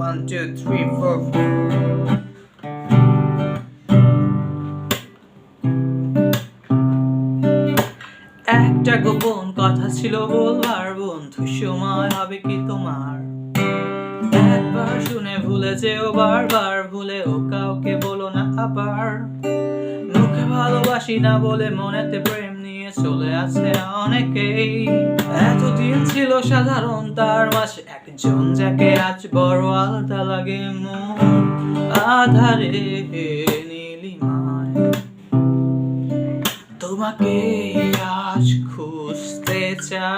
One two three four একটা গোপন কথা ছিল বলবার বন্ধু, সময় হবে কি তোমার? একবার শুনে ভুলে যেও, বারবার ভুলেও কাউকে বলো না আবার। মুখে ভালোবাসি না বলে মনেতে প্রেম নিয়ে চলে আছে অনেকেই। এতদিন ছিল সাধারণ, তার মাঝে একজন, যাকে আজ বড় আলাদা লাগে মন। আধারে নীলিমায়, তোমাকে আজ খুঁজতে চা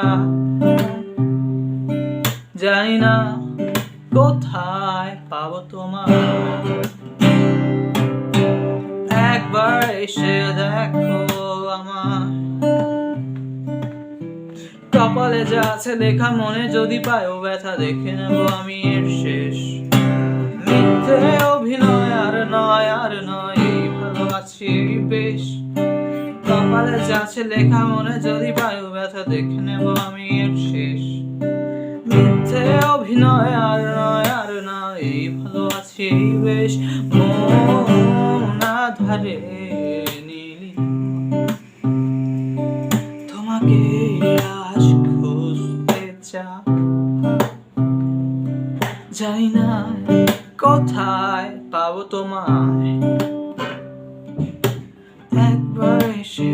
জানি না কোথায় পাবো তোমার একবার এসে দেখো আমার কপালে যা আছে লেখা মনে যদি পায়ও ব্যথা দেখে নেব আমি এর শেষ। মিথ্যে অভিনয় আর নয় আর নয়, এই ভালো আছি বেশ। কপালে যা আছে লেখা, মনে যদি পায়ও ব্যথা দেখে নেব আমি এর শেষ। মিথ্যে অভিনয় আর নয় আর নয়, এই ভালো আছি বেশ। মন আধারে নীলি। তোমাকে জানি না কোথায় পাবো তোমায়। একবার এসে